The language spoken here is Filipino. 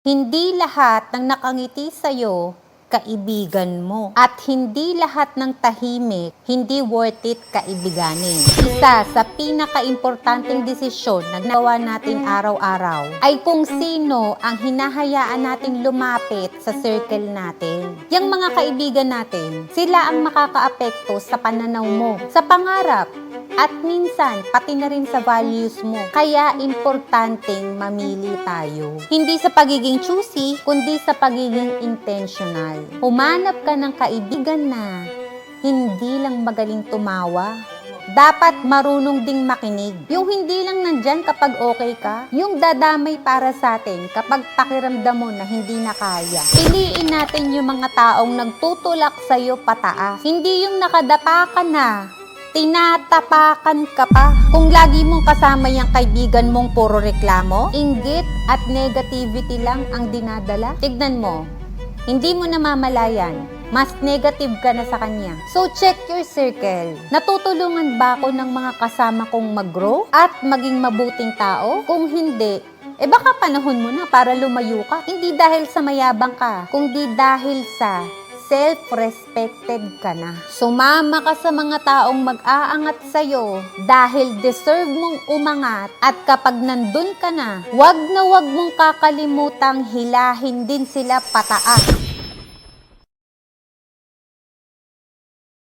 Hindi lahat ng nakangiti sa'yo, kaibigan mo. At hindi lahat ng tahimik, hindi worth it kaibiganin. Isa sa pinaka-importanting desisyon na nagawa natin araw-araw ay kung sino ang hinahayaan nating lumapit sa circle natin. Yang mga kaibigan natin, sila ang makakaapekto sa pananaw mo, sa pangarap, at minsan, pati na rin sa values mo. Kaya importanteng mamili tayo. Hindi sa pagiging choosy, kundi sa pagiging intentional. Humanap ka ng kaibigan na hindi lang magaling tumawa. Dapat marunong ding makinig. Yung hindi lang nandyan kapag okay ka. Yung dadamay para sa atin kapag pakiramdam mo na hindi na kaya. Piliin natin yung mga taong nagtutulak sa'yo pataas. Hindi yung nakadapa ka na tinatapakan ka pa. Kung lagi mong kasama yung kaibigan mong puro reklamo, inggit at negativity lang ang dinadala, tignan mo, hindi mo namamalayan, mas negative ka na sa kanya. So check your circle. Natutulungan ba ako ng mga kasama kong mag-grow at maging mabuting tao? Kung hindi, eh baka panahon mo na para lumayo ka. Hindi dahil sa mayabang ka, kundi dahil sa self-respected ka na. Sumama ka sa mga taong mag-aangat sa'yo dahil deserve mong umangat at kapag nandun ka na, wag na wag mong kakalimutang hilahin din sila pataas.